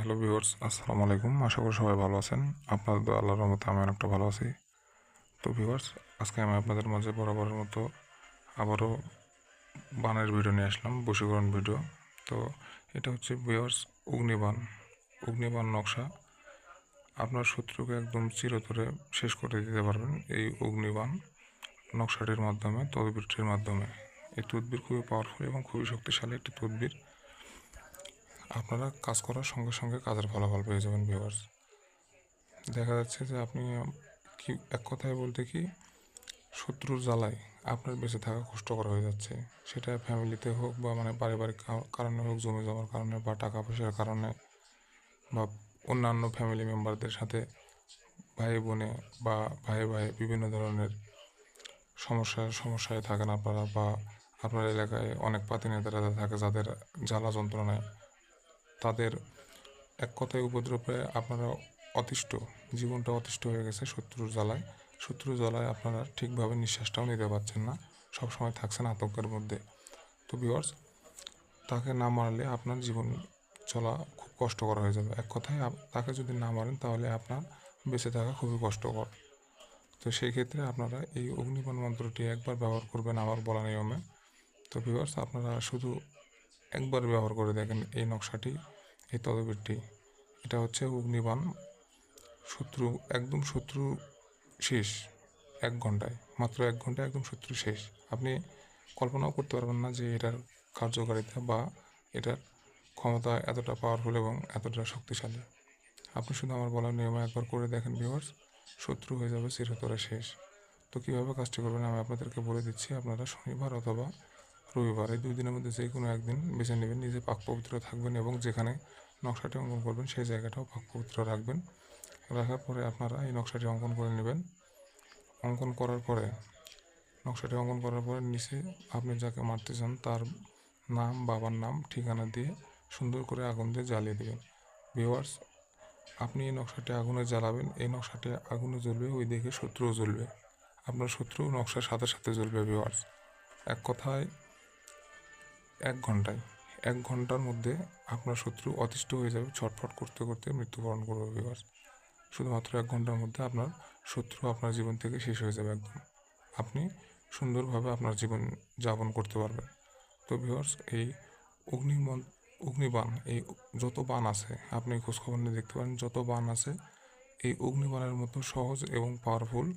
Hello viewers, আসসালামু আলাইকুম। আশা করি সবাই ভালো আছেন। আপনাদের তো আল্লাহর রহমতে আমি অনেকটা ভালো আছি। তো ভিউয়ার্স, আজকে আমি আপনাদের মাঝে বরাবরের মতো আবারও বানের ভিডিও নিয়ে আসলাম, বশীকরণ ভিডিও। তো এটা হচ্ছে ভিউয়ার্স অগ্নিবান অগ্নিবান নকশা। আপনার শত্রুকে একদম চিরতরে শেষ করে দিতে পারবেন এই অগ্নিবান নকশাটির মাধ্যমে, তদবিরটির মাধ্যমে। এই তদবির খুবই পাওয়ারফুল এবং খুবই শক্তিশালী একটি তদবির। আপনারা কাজ করার সঙ্গে সঙ্গে কাজের ফলাফল পেয়ে যাবেন ভিউয়ার্স দেখা যাচ্ছে যে আপনি কি, এক কথায় বলতে কি, শত্রুর জ্বালায় আপনার বেঁচে থাকা কষ্টকর হয়ে যাচ্ছে। সেটা ফ্যামিলিতে হোক বা মানে পারিবারিক কারণে হোক, জমি জমার কারণে বা টাকা পয়সার কারণে বা অন্যান্য ফ্যামিলি মেম্বারদের সাথে ভাই বোনে বা ভাই ভাই বিভিন্ন ধরনের সমস্যায় সমস্যায় থাকেন আপনারা বা আপনার এলাকায় অনেক পাতি নেতারা থাকে যাদের জ্বালা যন্ত্রণায় তাদের এক কথায় উপদ্রবে আপনারা অতিষ্ঠ, জীবনটা অতিষ্ঠ হয়ে গেছে শত্রুর জ্বালায়। শত্রুর জ্বালায় আপনারা ঠিকভাবে নিঃশ্বাসটাও নিতে পারছেন না, সবসময় থাকছেন আতঙ্কের মধ্যে। তো ভিওয়ার্স তাকে না মারলে আপনার জীবন চলা খুব কষ্টকর হয়ে যাবে। এক কথায় তাকে যদি না মারেন তাহলে আপনার বেঁচে থাকা খুবই কষ্টকর। তো সেই ক্ষেত্রে আপনারা এই অগ্নিবাণ মন্ত্রটি একবার ব্যবহার করবেন আমার বলা নিয়মে। তো ভিউয়ার্স আপনারা শুধু একবার ব্যবহার করে দেখেন এই নকশাটি, এই তদবিরটি। এটা হচ্ছে অগ্নিবাণ শত্রু, একদম শত্রু শেষ এক ঘন্টায়, মাত্র এক ঘন্টায় একদম শত্রু শেষ। আপনি কল্পনাও করতে পারবেন না যে এটার কার্যকারিতা বা এটার ক্ষমতা এতটা পাওয়ারফুল এবং এতটা শক্তিশালী। আপনি শুধু আমার বলার নিয়মে একবার করে দেখেন ভিউয়ার্স শত্রু হয়ে যাবে, চিরতরে শেষ। তো কীভাবে কাজটি করবেন আমি আপনাদেরকে বলে দিচ্ছি, আপনারা শনিবার অথবা রবিবার এই দুই দিনের মধ্যে যে কোনো একদিন বেছে নেবেন, নিজে পাক পবিত্র থাকবেন এবং যেখানে নকশাটি অঙ্কন করবেন সেই জায়গাটাও পাক পবিত্র রাখবেন। রাখার পরে আপনারা এই নকশাটি অঙ্কন করে নেবেন। অঙ্কন করার পরে, নকশাটি অঙ্কন করার পরে নিচে আপনি যাকে মারতে চান তার নাম, বাবার নাম, ঠিকানা দিয়ে সুন্দর করে আগুন দিয়ে জ্বালিয়ে দেবেন। ভিওয়ার্স আপনি এই নকশাটি আগুনে জ্বালাবেন, এই নকশাটি আগুনে জ্বলবে, ওই দিকে শত্রুও জ্বলবে। আপনার শত্রু নকশার সাথে সাথে জ্বলবে ভিওয়ার্স এক কথায় এক ঘন্টায়। এক ঘণ্টার মধ্যে আপনার শত্রু অতিষ্ঠ হয়ে যাবে, ছটফট করতে করতে মৃত্যুবরণ করবে ভিওয়ার্স শুধুমাত্র এক ঘণ্টার মধ্যে আপনার শত্রু আপনার জীবন থেকে শেষ হয়ে যাবে একদম। আপনি সুন্দরভাবে আপনার জীবন যাপন করতে পারবেন। তো ভিওয়ার্স এই অগ্নিমন অগ্নিবাণ এই যত বান আছে, আপনি খোঁজখবর নিয়ে দেখতে পারেন, যত বান আছে, এই অগ্নিবাণের মতো সহজ এবং পাওয়ারফুল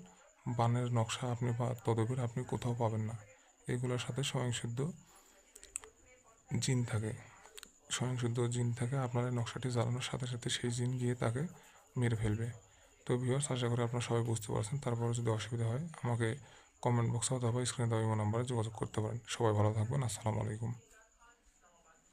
বানের নকশা আপনি বা তদবির আপনি কোথাও পাবেন না। এগুলোর সাথে স্বয়ংসিদ্ধ জিন থাকে স্বয়ংসিদ্ধ জিন থাকে আপনার নকশাটি জ্বালানোর সাথে সাথে সেই জিন গিয়ে তাকে মেরে ফেলবে। তো ভিউয়ার্স আশা করি আপনারা সবাই বুঝতে পারছেন তারপরে যদি অসুবিধা হয় আমাকে কমেন্ট বক্সে অথবা স্ক্রিনে দেওয়া নাম্বারে যোগাযোগ করতে পারেন। সবাই ভালো থাকবেন, আসসালামু আলাইকুম।